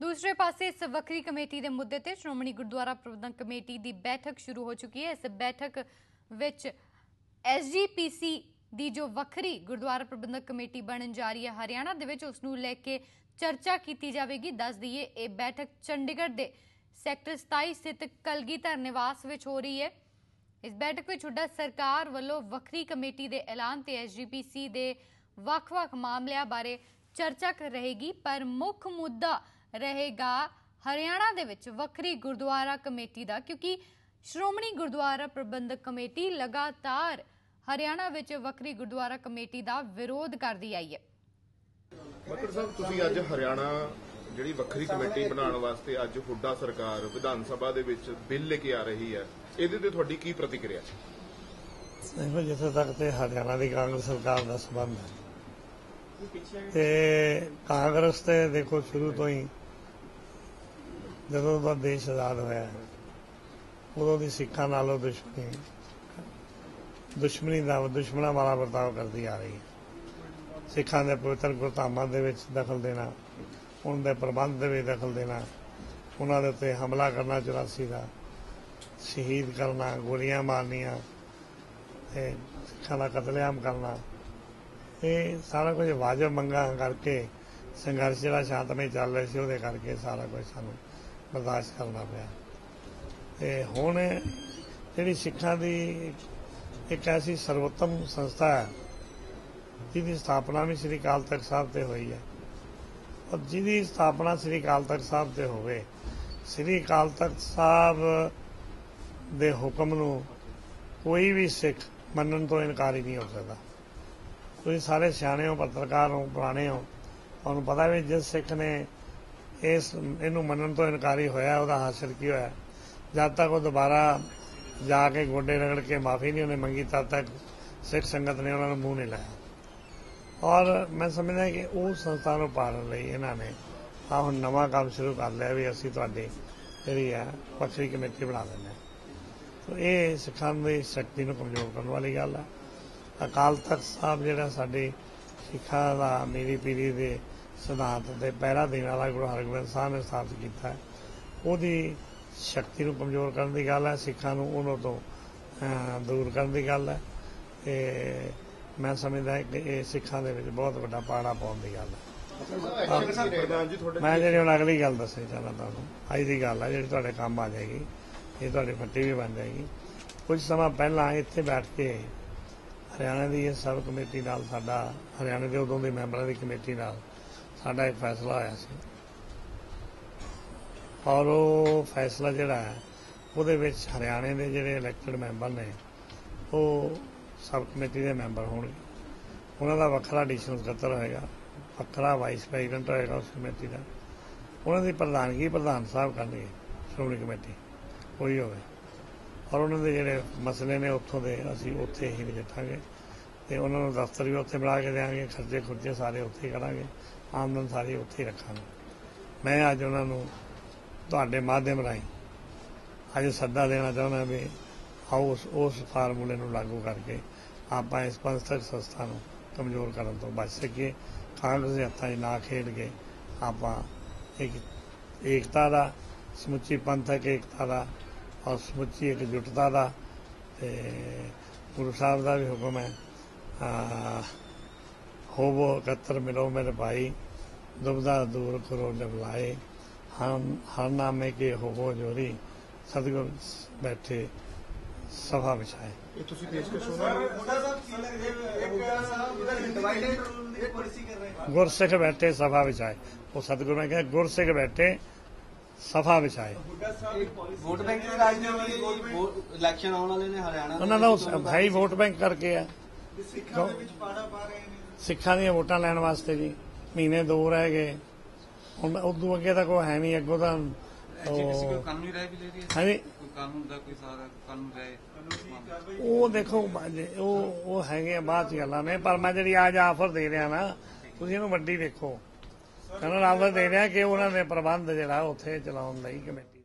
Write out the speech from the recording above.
ਦੂਸਰੇ ਪਾਸੇ ਇਸ ਵੱਖਰੀ ਕਮੇਟੀ ਦੇ ਮੁੱਦੇ ਤੇ ਸ਼੍ਰੋਮਣੀ ਗੁਰਦੁਆਰਾ ਪ੍ਰਬੰਧਕ ਕਮੇਟੀ ਦੀ ਬੈਠਕ ਸ਼ੁਰੂ ਹੋ ਚੁੱਕੀ ਹੈ। ਇਸ ਬੈਠਕ ਵਿੱਚ ਐਸਜੀਪੀਸੀ ਦੀ ਜੋ ਵੱਖਰੀ ਗੁਰਦੁਆਰਾ ਪ੍ਰਬੰਧਕ ਕਮੇਟੀ ਬਣਨ ਜਾ ਰਹੀ ਹੈ ਹਰਿਆਣਾ ਦੇ ਵਿੱਚ, ਉਸ ਨੂੰ ਲੈ ਕੇ ਚਰਚਾ ਕੀਤੀ ਜਾਵੇਗੀ। ਦੱਸ ਦਈਏ, ਇਹ ਬੈਠਕ ਚੰਡੀਗੜ੍ਹ ਦੇ ਸੈਕਟਰ 27 ਸਥਿਤ ਕਲਗੀਧਰ ਨਿਵਾਸ ਵਿੱਚ ਹੋ ਰਹੀ ਹੈ। ਇਸ ਬੈਠਕ ਵਿੱਚ ਹੁੱਡਾ ਸਰਕਾਰ ਵੱਲੋਂ ਵੱਖਰੀ ਕਮੇਟੀ ਦੇ ਐਲਾਨ ਤੇ ਐਸਜੀਪੀਸੀ ਦੇ ਵੱਖ-ਵੱਖ ਮਾਮਲਿਆਂ ਬਾਰੇ ਚਰਚਾ ਕਰ ਰਹੇਗੀ। ਪਰ ਮੁੱਖ ਮੁੱਦਾ ਰਹੇਗਾ ਹਰਿਆਣਾ ਦੇ ਵਿੱਚ ਵੱਖਰੀ ਗੁਰਦੁਆਰਾ ਕਮੇਟੀ ਦਾ ਕਿਉਂਕਿ ਸ਼੍ਰੋਮਣੀ ਗੁਰਦੁਆਰਾ ਪ੍ਰਬੰਧਕ ਕਮੇਟੀ ਲਗਾਤਾਰ ਹਰਿਆਣਾ ਵਿੱਚ ਵੱਖਰੀ ਗੁਰਦੁਆਰਾ ਕਮੇਟੀ ਦਾ ਵਿਰੋਧ ਕਰਦੀ ਆਈ ਹੈ। ਮਤਲਬ ਸਾਹਿਬ ਤੁਸੀਂ ਅੱਜ ਹਰਿਆਣਾ ਜਿਹੜੀ ਵੱਖਰੀ ਕਮੇਟੀ ਬਣਾਉਣ ਵਾਸਤੇ ਅੱਜ ਹੁੱਡਾ ਸਰਕਾਰ ਵਿਧਾਨ ਸਭਾ ਦੇ ਵਿੱਚ ਬਿੱਲ ਲੈ ਕੇ ਆ ਰਹੀ ਹੈ ਇਹਦੇ ਤੇ ਤੁਹਾਡੀ ਕੀ ਪ੍ਰਤੀਕਿਰਿਆ ਦੇਖੋ ਜਿੱਥੇ ਤੱਕ ਤੇ ਹਰਿਆਣਾ ਦੀ ਕਾਂਗਰਸ ਸਰਕਾਰ ਦਾ ਸਬੰਧ ਹੈ ਤੇ ਕਾਂਗਰਸ ਤੇ ਦੇਖੋ ਸ਼ੁਰੂ ਤੋਂ ਹੀ ਜਦੋਂ ਦਾ ਦੇਸ਼ ਆਜ਼ਾਦ ਹੋਇਆ, ਉਦੋਂ ਦੀ ਸਿੱਖਾਂ ਨਾਲੋਂ ਦੁਸ਼ਮਣੀ ਦੁਸ਼ਮਣੀ ਦਾ, ਦੁਸ਼ਮਣਾ ਵਾਲਾ ਵਰਤਾਓ ਕਰਦੀ ਆ ਰਹੀ ਹੈ। ਸਿੱਖਾਂ ਦੇ ਪਵਿੱਤਰ ਗੁਰਧਾਮਾਂ ਦੇ ਵਿੱਚ ਦਖਲ ਦੇਣਾ, ਉਹਨਾਂ ਦੇ ਪ੍ਰਬੰਧ ਦੇ ਵਿੱਚ ਦਖਲ ਦੇਣਾ, ਉਹਨਾਂ ਦੇ ਉੱਤੇ ਹਮਲਾ ਕਰਨਾ 84 ਦਾ, ਸ਼ਹੀਦ ਕਰਨਾ, ਗੋਲੀਆਂ ਮਾਰਨੀਆਂ ਤੇ ਸਿੱਖਾਂ ਦਾ ਕਤਲੇਆਮ ਕਰਨਾ, ਇਹ ਸਾਰਾ ਕੁਝ ਵਾਜਬ ਮੰਗਾਂ ਕਰਕੇ, ਸੰਘਰਸ਼ ਜਿਹੜਾ ਸ਼ਾਂਤਮਈ ਚੱਲ ਰਿਹਾ ਸੀ, ਉਹਦੇ ਕਰਕੇ ਸਾਰਾ ਕੁਝ ਸਾਨੂੰ ਬਰਦਾਸ਼ਤ ਕਰਨਾ ਪਿਆ। ਤੇ ਹੁਣ ਜਿਹੜੀ ਸਿੱਖਾਂ ਦੀ ਇੱਕ ਐਸੀ ਸਰਵੋਤਮ ਸੰਸਥਾ ਹੈ, ਜਿਹਦੀ ਸਥਾਪਨਾ ਵੀ ਸ੍ਰੀ ਅਕਾਲ ਤਖਤ ਸਾਹਿਬ ਤੇ ਹੋਈ ਹੈ, ਔਰ ਜਿਹਦੀ ਸਥਾਪਨਾ ਸ੍ਰੀ ਅਕਾਲ ਤਖਤ ਸਾਹਿਬ ਤੇ ਹੋਵੇ, ਸ੍ਰੀ ਅਕਾਲ ਤਖਤ ਸਾਹਿਬ ਦੇ ਹੁਕਮ ਨੂੰ ਕੋਈ ਵੀ ਸਿੱਖ ਮੰਨਣ ਤੋਂ ਇਨਕਾਰ ਹੀ ਨਹੀਂ ਹੋ ਸਕਦਾ। ਤੁਸੀਂ ਸਾਰੇ ਸਿਆਣੇ ਹੋ, ਪੱਤਰਕਾਰ ਹੋ, ਪੁਰਾਣੇ ਹੋ, ਤੁਹਾਨੂੰ ਪਤਾ ਵੀ ਜਿਸ ਸਿੱਖ ਨੇ ਇਸ, ਇਹਨੂੰ ਮੰਨਣ ਤੋਂ ਇਨਕਾਰੀ ਹੋਇਆ, ਉਹਦਾ ਹਾਸਲ ਕੀ ਹੋਇਆ? ਜਦ ਤੱਕ ਉਹ ਦੁਬਾਰਾ ਜਾ ਕੇ ਗੋਡੇ ਰਗੜ ਕੇ ਮਾਫੀ ਨਹੀਂ ਉਹਨੇ ਮੰਗੀ, ਤਦ ਤੱਕ ਸਿੱਖ ਸੰਗਤ ਨੇ ਉਹਨਾਂ ਨੂੰ ਮੂੰਹ ਨਹੀਂ ਲਾਇਆ। ਔਰ ਮੈਂ ਸਮਝਦਾ ਕਿ ਉਹ ਸੰਸਥਾ ਨੂੰ ਪਾਲਣ ਲਈ ਇਹਨਾਂ ਨੇ ਆ ਹੁਣ ਨਵਾਂ ਕੰਮ ਸ਼ੁਰੂ ਕਰ ਲਿਆ ਵੀ ਅਸੀਂ ਤੁਹਾਡੀ ਜਿਹੜੀ ਹੈ ਵੱਖਰੀ ਕਮੇਟੀ ਬਣਾ ਦਿੰਦੇ ਹਾਂ। ਇਹ ਸਿੱਖਾਂ ਦੀ ਸ਼ਕਤੀ ਨੂੰ ਕਮਜ਼ੋਰ ਕਰਨ ਵਾਲੀ ਗੱਲ ਹੈ ਅਕਾਲ ਤਖਤ ਸਾਹਿਬ ਜਿਹੜਾ ਸਾਡੇ ਸਿੱਖਾਂ ਦਾ ਮੇਰੀ ਪੀਰੀ ਦੇ ਸਿਧਾਂਤ ਦੇ ਪਹਿਰਾ ਦੇਣ ਵਾਲਾ ਗੁਰੂ ਹਰਗੋਬਿੰਦ ਸਾਹਿਬ ਨੇ ਸਥਾਪਿਤ ਕੀਤਾ ਹੈ। ਉਹਦੀ ਸ਼ਕਤੀ ਨੂੰ ਕਮਜ਼ੋਰ ਕਰਨ ਦੀ ਗੱਲ ਹੈ, ਸਿੱਖਾਂ ਨੂੰ ਉਹਨਾਂ ਤੋਂ ਦੂਰ ਕਰਨ ਦੀ ਗੱਲ ਹੈ। ਤੇ ਮੈਂ ਸਮਝਦਾ ਕਿ ਇਹ ਸਿੱਖਾਂ ਦੇ ਵਿੱਚ ਬਹੁਤ ਵੱਡਾ ਪਾੜਾ ਪਾਉਣ ਦੀ ਗੱਲ ਹੈ। ਮੈਂ ਜਿਹੜੀ ਹੁਣ ਅਗਲੀ ਗੱਲ ਦੱਸਣੀ ਚਾਹੁੰਦਾ ਤੁਹਾਨੂੰ, ਅੱਜ ਦੀ ਗੱਲ ਹੈ, ਜਿਹੜੀ ਤੁਹਾਡੇ ਕੰਮ ਆ ਜਾਏਗੀ, ਇਹ ਤੁਹਾਡੀ ਫੱਟੀ ਵੀ ਬਣ ਜਾਏਗੀ। ਕੁਝ ਸਮਾਂ ਪਹਿਲਾਂ ਇੱਥੇ ਬੈਠ ਕੇ ਹਰਿਆਣਾ ਦੀ ਇਹ ਸਬ ਕਮੇਟੀ ਨਾਲ ਸਾਡਾ, ਹਰਿਆਣਾ ਦੇ ਉਦੋਂ ਦੇ ਮੈਂਬਰਾਂ ਦੀ ਕਮੇਟੀ ਨਾਲ ਸਾਡਾ ਇੱਕ ਫੈਸਲਾ ਹੋਇਆ ਸੀ। ਔਰ ਉਹ ਫੈਸਲਾ ਜਿਹੜਾ ਹੈ, ਉਹਦੇ ਵਿੱਚ ਹਰਿਆਣੇ ਦੇ ਜਿਹੜੇ ਇਲੈਕਟਡ ਮੈਂਬਰ ਨੇ, ਉਹ ਸਬ ਕਮੇਟੀ ਦੇ ਮੈਂਬਰ ਹੋਣਗੇ। ਉਹਨਾਂ ਦਾ ਵੱਖਰਾ ਐਡੀਸ਼ਨਲ ਸਕੱਤਰ ਹੋਏਗਾ, ਵੱਖਰਾ ਵਾਈਸ ਪ੍ਰੈਜ਼ੀਡੈਂਟ ਹੋਏਗਾ ਉਸ ਕਮੇਟੀ ਦਾ। ਉਹਨਾਂ ਦੀ ਪ੍ਰਧਾਨਗੀ ਪ੍ਰਧਾਨ ਸਾਹਿਬ ਕਰਨਗੇ, ਸ਼੍ਰੋਮਣੀ ਕਮੇਟੀ ਕੋਈ ਹੋਵੇ। ਔਰ ਉਹਨਾਂ ਦੇ ਜਿਹੜੇ ਮਸਲੇ ਨੇ, ਉੱਥੋਂ ਦੇ ਅਸੀਂ ਉੱਥੇ ਹੀ ਨਜਿੱਠਾਂਗੇ ਤੇ ਉਹਨਾਂ ਨੂੰ ਦਫ਼ਤਰ ਵੀ ਉੱਥੇ ਬਣਾ ਕੇ ਦੇਵਾਂਗੇ ਖਰਚੇ ਖੁਰਚੇ ਸਾਰੇ ਉੱਥੇ ਹੀ ਕਰਾਂਗੇ, ਆਮਦਨ ਸਾਰੀ ਉੱਥੇ ਹੀ ਰੱਖਾਂਗੇ। ਮੈਂ ਅੱਜ ਉਹਨਾਂ ਨੂੰ ਤੁਹਾਡੇ ਮਾਧਿਅਮ ਰਾਹੀਂ ਅੱਜ ਸੱਦਾ ਦੇਣਾ ਚਾਹੁੰਦਾ ਵੀ ਆਓ ਉਸ ਉਸ ਫਾਰਮੂਲੇ ਨੂੰ ਲਾਗੂ ਕਰਕੇ ਆਪਾਂ ਇਸ ਪੰਥਕ ਸੰਸਥਾ ਨੂੰ ਕਮਜ਼ੋਰ ਕਰਨ ਤੋਂ ਬਚ ਸਕੀਏ। ਕਾਂਗਰਸ ਦੇ ਹੱਥਾਂ 'ਚ ਨਾ ਖੇਡ ਕੇ ਆਪਾਂ ਇੱਕ, ਏਕਤਾ ਦਾ, ਸਮੁੱਚੀ ਪੰਥਕ ਏਕਤਾ ਦਾ ਔਰ ਸਮੁੱਚੀ ਇਕਜੁੱਟਤਾ ਦਾ ਤੇ ਗੁਰੂ ਸਾਹਿਬ ਦਾ ਵੀ ਹੁਕਮ ਹੈ ਇਕੱਤਰ ਮਿਲੋ ਮੇਰੇ ਭਾਈ ਦੁਬਦਾ ਦੂਰ ਕਰੋ ਨਿਭਲਾਏ ਹਮ ਹਰ ਨਾਮੇ ਕੇ ਹੋਵੋ ਜੋਰੀ ਸਤਿਗੁਰ ਬੈਠੇ ਸਭਾ ਵਿਛਾਏ। ਇਹ ਤੁਸੀਂ ਪੇਸ਼ਕਸ਼ ਸੁਣਾ ਗੁਰਸਿੱਖ ਬੈਠੇ ਸਭਾ ਵਿਛਾਏ। ਉਹ ਸਤਿਗੁਰੂ ਨੇ ਕਿਹਾ ਗੁਰਸਿੱਖ ਬੈਠੇ ਸਭਾ ਵਿਛਾਏ। ਵੋਟ ਬੈਂਕ ਦੀ ਰਾਜਨੀਤੀ ਇਲੈਕਸ਼ਨ ਆਉਣ ਵਾਲੇ ਨੇ ਹਰਿਆਣਾ ਉਹਨਾਂ ਦਾ ਭਾਈ ਵੋਟ ਬੈਂਕ ਕਰਕੇ ਆ। ਸਿੱਖਾਂ ਦੇ ਵਿੱਚ ਪਾੜਾ ਪਾ ਰਹੇ ਨੇ। ਸਿੱਖਾਂ ਦੀਆਂ ਵੋਟਾਂ ਲੈਣ ਵਾਸਤੇ ਜੀ ਮਹੀਨੇ ਦੋ ਰਹਿ ਗਏ। ਹੁਣ ਉਦੋਂ ਅੱਗੇ ਤਾਂ ਕੋਈ ਹੈ ਨਹੀਂ ਅੱਗੋਂ ਤਾਂ ਐਜੀਪੀਸੀ ਕੋਈ ਉਹ- ਕਾਨੂੰਨੀ ਰਾਏ ਵੀ ਲੈ ਰਹੀ ਹੈ? ਹਾਂਜੀ। ਕੋਈ ਕਾਨੂੰਨ ਦਾ ਕੋਈ ਸਾਰਾ ਕਾਨੂੰਨ ਰਾਏ? ਉਹ ਦੇਖੋ ਉਹ ਉਹ ਹੈਗੇ ਆ ਬਾਅਦ ਚ ਗੱਲਾਂ ਨੇ ਪਰ ਮੈਂ ਜਿਹੜੀ ਅੱਜ ਆਫਰ ਦੇ ਰਿਹਾ ਨਾ ਤੁਸੀਂ ਇਹਨੂੰ ਵੱਡੀ ਦੇਖੋ ਕਹਿੰਦਾ ਆਫਰ ਦੇ ਰਿਹਾ ਕਿ ਉਹਨਾਂ ਨੇ ਪ੍ਰਬੰਧ ਜਿਹੜਾ ਉੱਥੇ ਚਲਾਉਣ ਲਈ ਕਮੇਟੀ।